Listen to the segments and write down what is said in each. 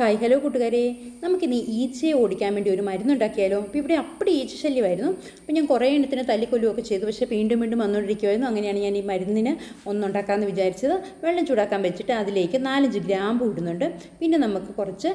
Hi hello കൂട്ടുകാരെ നമുക്കിന്ന് ഈച്ചയെ ഓടിക്കാൻ വേണ്ടി ഒരു മരുന്നുണ്ടാക്കിയാലോ? അപ്പോൾ ഇവിടെ അപ്പടി ഈച്ച ശല്യമായിരുന്നു. അപ്പോൾ ഞാൻ കുറേ എണ്ണത്തിന് തല്ലിക്കൊല്ലുമൊക്കെ ചെയ്തു. പക്ഷേ വീണ്ടും വീണ്ടും വന്നുകൊണ്ടിരിക്കുമായിരുന്നു അങ്ങനെയാണ് ഞാൻ ഈ മരുന്നിന് ഒന്നുണ്ടാക്കാമെന്ന് വിചാരിച്ചത്. വെള്ളം ചൂടാക്കാൻ വെച്ചിട്ട് അതിലേക്ക് നാലഞ്ച് ഗ്രാമ്പ് ഇടുന്നുണ്ട്. പിന്നെ നമുക്ക് കുറച്ച്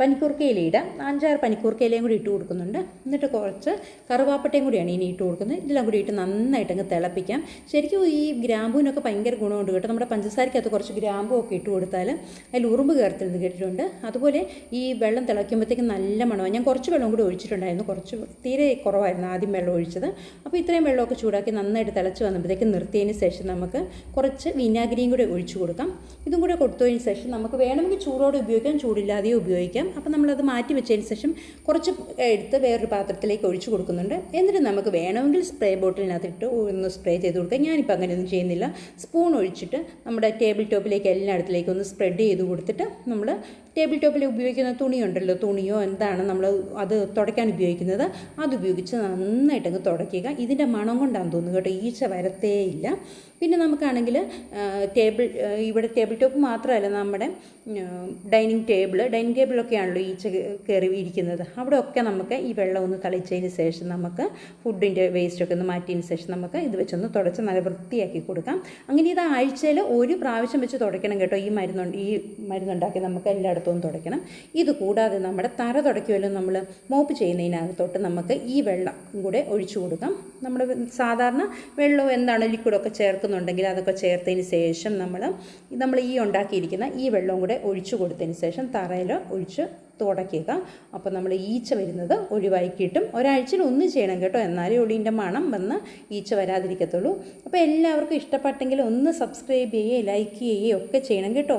പനിക്കൂർക്കയില ഇടാം. അഞ്ചാറ് പനിക്കൂർക്കയിലയും കൂടി ഇട്ട് കൊടുക്കുന്നുണ്ട്. എന്നിട്ട് കുറച്ച് കറുവാപ്പട്ടയും കൂടിയാണ് ഇനി ഇട്ട് കൊടുക്കുന്നത്. ഇതെല്ലാം കൂടി ഇട്ട് നന്നായിട്ട് അങ്ങ് തിളപ്പിക്കാം. ശരിക്കും ഈ ഗ്രാമ്പൂവിനൊക്കെ ഭയങ്കര ഗുണമുണ്ട് കേട്ടോ. നമ്മുടെ പഞ്ചസാരക്കകത്ത് കുറച്ച് ഗ്രാമ്പൂ ഒക്കെ ഇട്ട് കൊടുത്താൽ അതിൽ ഉറുമ്പ് കയറത്തില്ലെന്ന് കേട്ടിട്ടുണ്ട്. അതുപോലെ ഈ വെള്ളം തിളയ്ക്കുമ്പോഴത്തേക്കും നല്ല മണമാണ്. ഞാൻ കുറച്ച് വെള്ളം കൂടി ഒഴിച്ചിട്ടുണ്ടായിരുന്നു. കുറച്ച് തീരെ കുറവായിരുന്നു ആദ്യം വെള്ളം ഒഴിച്ചത്. അപ്പോൾ ഇത്രയും വെള്ളമൊക്കെ ചൂടാക്കി നന്നായിട്ട് തിളച്ച് വന്നപ്പോഴത്തേക്കും നിർത്തിയതിന് ശേഷം നമുക്ക് കുറച്ച് വിനാഗിരിയും കൂടി ഒഴിച്ചു കൊടുക്കാം. ഇതും കൂടെ കൊടുത്തതിന് ശേഷം നമുക്ക് വേണമെങ്കിൽ ചൂടോടെ ഉപയോഗിക്കാം ചൂടില്ലാതെയും ഉപയോഗിക്കാം. അപ്പോൾ നമ്മളത് മാറ്റി വെച്ചതിന് ശേഷം കുറച്ച് എടുത്ത് വേറൊരു പാത്രത്തിലേക്ക് ഒഴിച്ചു കൊടുക്കുന്നുണ്ട്. എന്നിട്ട് നമുക്ക് വേണമെങ്കിൽ സ്പ്രേ ബോട്ടിലിനകത്തിട്ട് ഒന്ന് സ്പ്രേ ചെയ്ത് കൊടുക്കാം. ഞാനിപ്പോൾ അങ്ങനെയൊന്നും ചെയ്യുന്നില്ല. സ്പൂൺ ഒഴിച്ചിട്ട് നമ്മുടെ ടേബിൾ ടോപ്പിലേക്ക് എല്ലായിടത്തിലേക്കും ഒന്ന് സ്പ്രെഡ് ചെയ്ത് കൊടുത്തിട്ട് നമ്മൾ ടേബിൾ ടോപ്പിൽ ഉപയോഗിക്കുന്ന തുണിയുണ്ടല്ലോ തുണിയോ എന്താണ് നമ്മൾ അത് തുടയ്ക്കാൻ ഉപയോഗിക്കുന്നത് അതുപയോഗിച്ച് നന്നായിട്ടങ്ങ് തുടയ്ക്കുക. ഇതിന്റെ മണം കൊണ്ടാണെന്ന് തോന്നുന്നു കേട്ടോ ഈച്ച വരത്തേ ഇല്ല പിന്നെ നമുക്കാണെങ്കിൽ ടേബിൾ ഇവിടെ ടേബിൾ ടോപ്പ് മാത്രമല്ല നമ്മുടെ ഡൈനിങ് ടേബിൾ ഡൈനിങ് ടേബിളൊക്കെയാണല്ലോ ഈച്ച കയറി ഇരിക്കുന്നത്. അവിടെ ഒക്കെ നമുക്ക് ഈ വെള്ളം ഒന്ന് തളിച്ചതിന് ശേഷം നമുക്ക് ഫുഡിന്റെ വേസ്റ്റൊക്കെ ഒന്ന് മാറ്റിയതിന് ശേഷം നമുക്ക് ഇത് വെച്ചൊന്ന് തുടച്ച് നല്ല വൃത്തിയാക്കി കൊടുക്കാം. അങ്ങനെ ഇത് ആഴ്ചയിൽ ഒരു പ്രാവശ്യം വെച്ച് തുടയ്ക്കണം കേട്ടോ. ഈ മരുന്നുണ്ട് ഈ മരുന്നുണ്ടാക്കി നമുക്ക് എല്ലായിടത്തും തുടയ്ക്കണം. ഇത് കൂടാതെ നമ്മുടെ തറ തുടയ്ക്കുമല്ലോ നമ്മൾ മോപ്പ് ചെയ്യുന്നതിനകത്തോട്ട് നമുക്ക് ഈ വെള്ളം കൂടെ ഒഴിച്ചു കൊടുക്കാം. നമ്മൾ സാധാരണ വെള്ളവും എന്താണ് ലിക്വിഡൊക്കെ ചേർക്കുന്നുണ്ടെങ്കിൽ അതൊക്കെ ചേർത്തതിന് ശേഷം നമ്മൾ നമ്മൾ ഈ ഉണ്ടാക്കിയിരിക്കുന്ന ഈ വെള്ളവും കൂടെ ഒഴിച്ചു കൊടുത്തതിന് ശേഷം തറയിൽ ഒഴിച്ച് തുടയ്ക്കുക. അപ്പോൾ നമ്മൾ ഈച്ച വരുന്നത് ഒഴിവായി കിട്ടും ഒരാഴ്ചയിൽ ഒന്ന് ചെയ്യണം കേട്ടോ. എന്നാലേ ഒളിന്റെ മണം വന്ന് ഈച്ച വരാതിരിക്കത്തുള്ളൂ. അപ്പോൾ എല്ലാവർക്കും ഇഷ്ടപ്പെട്ടെങ്കിൽ ഒന്ന് സബ്സ്ക്രൈബ് ചെയ്യുകയും ലൈക്ക് ചെയ്യുകയും ഒക്കെ ചെയ്യണം കേട്ടോ.